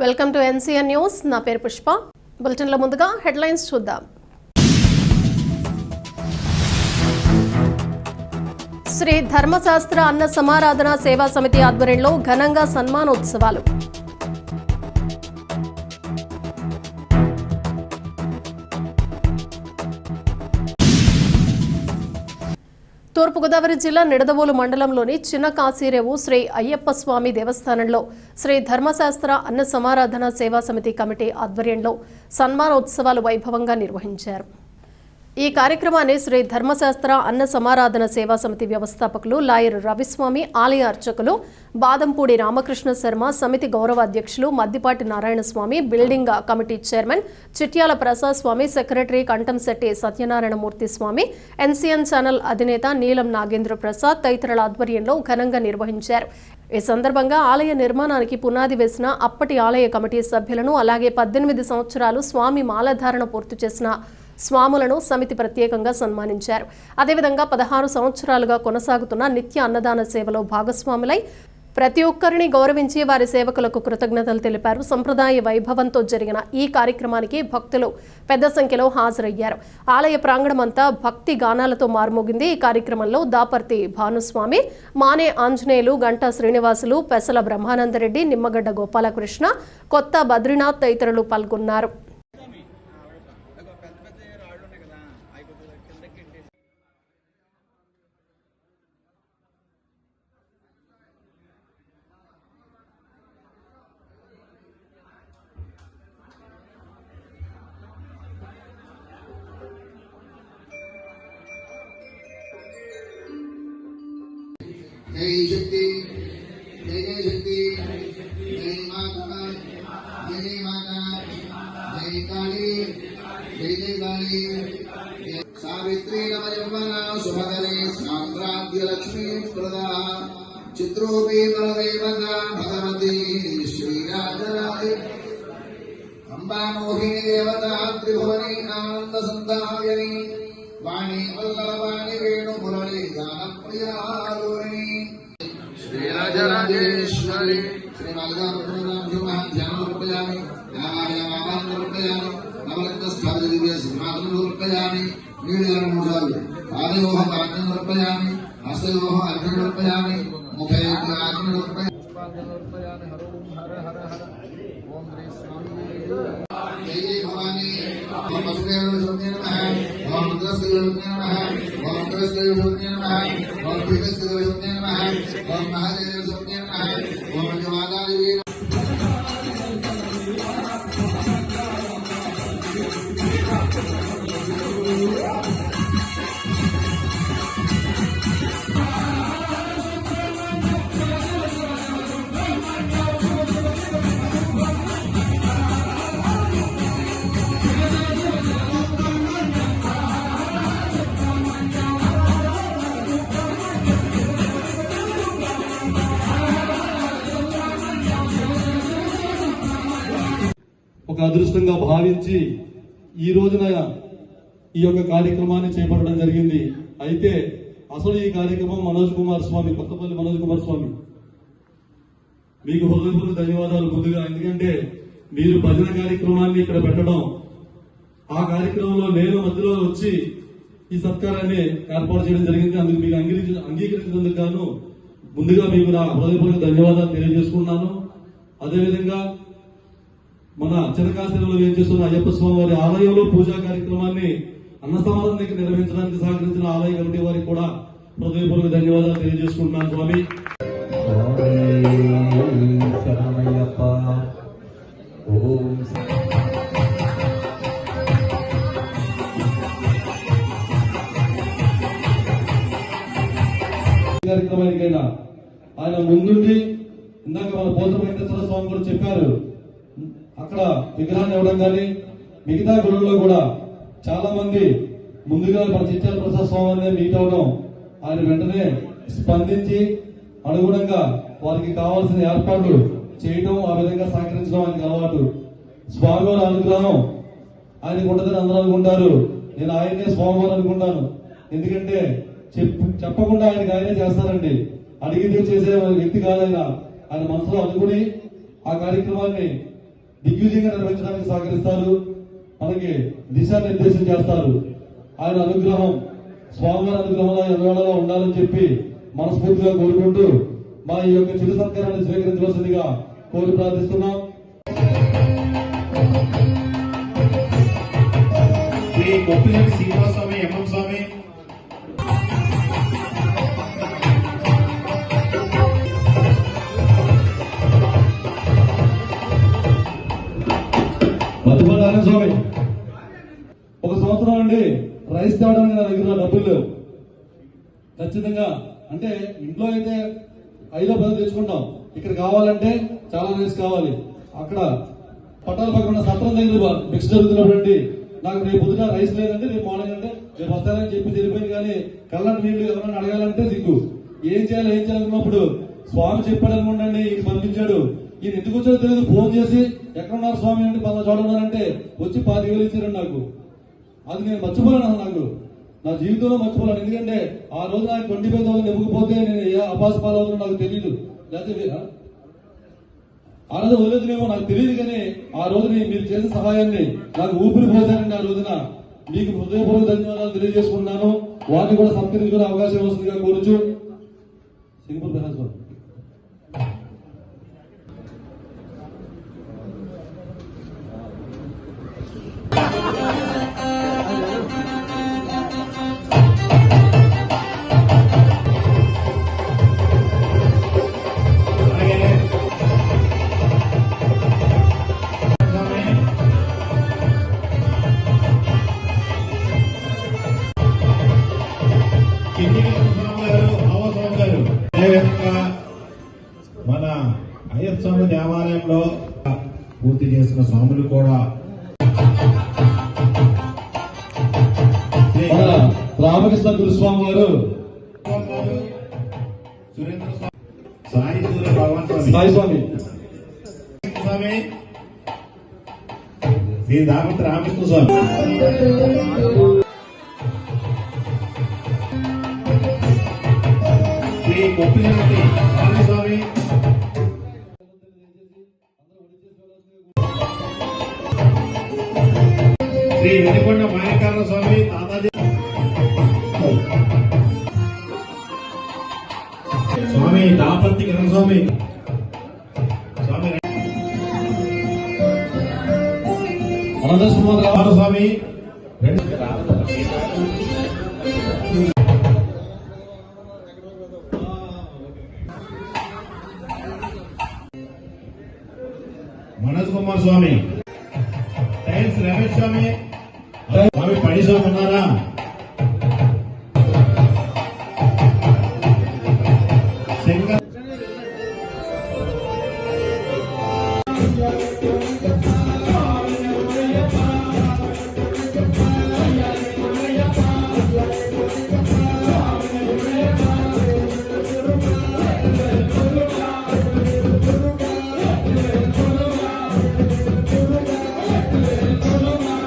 Welcome to NCN news నా పేరు పుష్ప. బులెటిన్లో ముందుగా హెడ్లైన్స్ చూద్దాం. శ్రీ ధర్మశాస్త్ర అన్న సమారాధన సేవా సమితి ఆధ్వర్యంలో ఘనంగా సన్మానోత్సవాలు. తూర్పుగోదావరి జిల్లా నిడదవోలు మండలంలోని చిన్న కాశీరేవు శ్రీ అయ్యప్ప స్వామి దేవస్థానంలో శ్రీ ధర్మశాస్త్ర అన్న సమారాధన సేవా సమితి కమిటీ ఆధ్వర్యంలో సన్మానోత్సవాలు వైభవంగా నిర్వహించారు. ఈ కార్యక్రమాన్ని శ్రీ ధర్మశాస్త్ర అన్న సమారాధన సేవా సమితి వ్యవస్థాపకులు లాయర్ రవిస్వామి ఆలయ అర్చకులు బాదంపూడి రామకృష్ణ శర్మ సమితి గౌరవ అధ్యక్షులు Maddipati Narayanaswamy building committee chairman Chityala Prasad Swamy secretary Kanthamsetti Satyanarayanamurthy Swamy NCN channel అధినేత నీలం నాగేంద్ర ప్రసాద్ తదితరుల ఆధ్వర్యంలో ఘనంగా నిర్వహించారు. ఈ సందర్భంగా ఆలయ నిర్మాణానికి పునాది వేసిన అప్పటి ఆలయ కమిటీ సభ్యులను అలాగే పద్దెనిమిది సంవత్సరాలు స్వామి మాలధారణ పూర్తి చేసిన స్వాములను సమితి ప్రత్యేకంగా సన్మానించారు. అదేవిధంగా పదహారు సంవత్సరాలుగా కొనసాగుతున్న నిత్య అన్నదాన సేవలో భాగస్వాములై ప్రతి ఒక్కరిని గౌరవించి వారి సేవకులకు కృతజ్ఞతలు తెలిపారు. సంప్రదాయ వైభవంతో జరిగిన ఈ కార్యక్రమానికి భక్తులు పెద్ద సంఖ్యలో హాజరయ్యారు. ఆలయ ప్రాంగణమంతా భక్తి గానాలతో మారుమోగింది. ఈ కార్యక్రమంలో దాపర్తి భానుస్వామి మానే ఆంజనేయులు గంటా శ్రీనివాసులు పెసల బ్రహ్మానందరెడ్డి నిమ్మగడ్డ గోపాలకృష్ణ కొత్త బద్రీనాథ్ తదితరులు పాల్గొన్నారు. जय शक्ति जय शक्ति, जय माता जय माता, जय काली जय काली सावित्री नवयौवना शुभकरे साम्राज्य लक्ष्मी प्रदा, चित्रोपि बलदेवता, भगवती श्रीराजराजे। अम्बा मोहिनी देवता, त्रिभुवनी, आनंद संदायनी वाणी वल्लभवाणी वेणु श्रीराजराजेश्वरी श्रीमालिकाभ्युमः ध्यानं समर्पयामि नामायमानं समर्पयामि नवरत्नस्थापितदिव्य सिंहासनं समर्पयामि नीलरमूढालु पादयोः काञ्चन समर्पयामि हस्तयोः अर्घ्यं समर्पयामि मुखे आत्मन समर्पयामि पुष्पाञ्जलिर्पयामि हर ओं हर हर हर ओम श्री स्वामी जय जय भवानी ओम वसुदेवसुते नमः ओम रुद्रस्देवसुते नमः ओम रुद्रस्देवसुते नमः ओम भीमस्देवसुते नमः ओम महादेवसुते नमः ओम जवादादेवी అదృష్టంగా భావించి ఈ రోజున ఈ యొక్క కార్యక్రమాన్ని చేపట్టడం జరిగింది. అయితే అసలు ఈ కార్యక్రమం మనోజ్ కుమార్ స్వామి కొత్తపల్లి మనోజ్ కుమార్ స్వామి. మీకు హృదయపూర్వక ధన్యవాదాలు ముందుగా. ఎందుకంటే మీరు భజన కార్యక్రమాన్ని ఇక్కడ పెట్టడం ఆ కార్యక్రమంలో నేను మధ్యలో వచ్చి ఈ సత్కారాన్ని ఏర్పాటు చేయడం జరిగింది. అందుకు మీకు అంగీకరించ అంగీకరించినందుకు గాను ముందుగా మీకు నా హృదయపూర్వక ధన్యవాదాలు తెలియజేసుకున్నాను అదేవిధంగా మన చిరకాశీలో ఏం చేస్తున్న అయ్యప్ప స్వామి వారి ఆలయంలో పూజా కార్యక్రమాన్ని అన్న సమాధానానికి నిర్వహించడానికి సహకరించిన ఆలయ కమిటీ వారికి కూడా హృదయపూర్వక ధన్యవాదాలు తెలియజేసుకుంటున్నాను స్వామి. కార్యక్రమానికైనా ఆయన ముందుండి ఇందాక మన పోత వెంకటేశ్వర స్వామి కూడా చెప్పారు అక్కడ విగ్రహాన్ని ఇవ్వడం కానీ మిగతా గురువుల్లో కూడా చాలా మంది ముందుగా మన చిత్యాల ప్రసాద్ స్వామిని మీట్ అవడం ఆయన వెంటనే స్పందించి అనుగుణంగా వారికి కావాల్సిన ఏర్పాట్లు చేయడం ఆ విధంగా సహకరించడం ఆయనకి అలవాటు. స్వామివారి అనుగ్రహం ఆయనకు ఉండదని అందరూ అనుకుంటారు. నేను ఆయనే స్వామివారు అనుకుంటాను. ఎందుకంటే చెప్పకుండా ఆయనకి ఆయనే చేస్తారండి. అడిగితే చేసే వ్యక్తి కాదైనా. ఆయన ఆయన మనసులో అనుకుని ఆ కార్యక్రమాన్ని దిగ్విజయంగా నిర్వహించడానికి సహకరిస్తారు. మనకి దిశానిర్దేశం చేస్తారు. ఆయన అనుగ్రహం స్వామివారి అనుగ్రహంలో ఎల్లవేళలా ఉండాలని చెప్పి మనస్ఫూర్తిగా కోరుకుంటూ మా ఈ యొక్క చిరు సత్కారాన్ని స్వీకరించవలసిందిగా కోరి ప్రార్థిస్తున్నాం. శ్రీ కొప్పిరెడ్డి శ్రీనివాసస్వామి ఎంఎం స్వామి నారాయణ స్వామి. ఒక సంవత్సరం అండి రైస్ తేవడానికి నా దగ్గర డబ్బులు లేవు. ఖచ్చితంగా అంటే ఇంట్లో అయితే ఐదో పదో తెచ్చుకుంటాం. ఇక్కడ కావాలంటే చాలా రైస్ కావాలి. అక్కడ పట్టాల పక్కన సత్రం దగ్గర మిక్స్ జరుగుతున్నప్పుడు అండి నాకు రేపు పొద్దున రైస్ లేదంటే రేపు మార్నింగ్ అంటే రేపు వస్తారని చెప్పి తెలిపోయింది కానీ కళ్ళంటి నీళ్ళు ఎవరైనా అడగాలంటే దిగ్గు ఏం చేయాలి ఏం చేయాలనుకున్నప్పుడు స్వామి చెప్పాడు అనుకోండి పంపించాడు. ఈయన ఎందుకు వచ్చారో తెలియదు. ఫోన్ చేసి ఎక్కడున్నారు స్వామి? అంటే పలా చోట ఉన్నారంటే వచ్చి పాతి వేలు ఇచ్చారండి నాకు. అది నేను మర్చిపోలేను అసలు నాకు. నా జీవితంలో మర్చిపోలేను. ఎందుకంటే ఆ రోజు నాకు ట్వంటీ ఫైవ్ థౌసండ్ ఇవ్వకపోతే నేను ఏ అపాస పాలవుతుందో నాకు తెలియదు లేకపోతే ఆ? రోజు వదిలేదునేమో నాకు తెలియదు కానీ ఆ రోజుని మీరు చేసిన సహాయాన్ని నాకు ఊపిరి పోసానండి ఆ రోజున. మీకు హృదయపూర్వక ధన్యవాదాలు తెలియజేసుకున్నాను వాటిని కూడా సత్కరించుకునే అవకాశం వస్తుందిగా కోరుచు. మన అయ్యప్ప స్వామి దేవాలయంలో పూర్తి చేసిన స్వాములు కూడా. రామకృష్ణ గురుస్వామి గారు. సురేంద్ర స్వామి. సాయి భగవాన్ స్వామి. సాయి స్వామి. స్వామి. శ్రీ దామతి రామకృష్ణ స్వామి. శ్రీ కొప్పిరెడ్డి శ్రీ వెనుకొండ మాయకాల స్వామి తాతాజీ. స్వామి దాపత్తి కిరణ్ స్వామి స్వామి స్వామి. మనోజ్ కుమార్ స్వామి. టైల్స్ రమేష్ స్వామి. స్వామి పడి ఉన్నారా?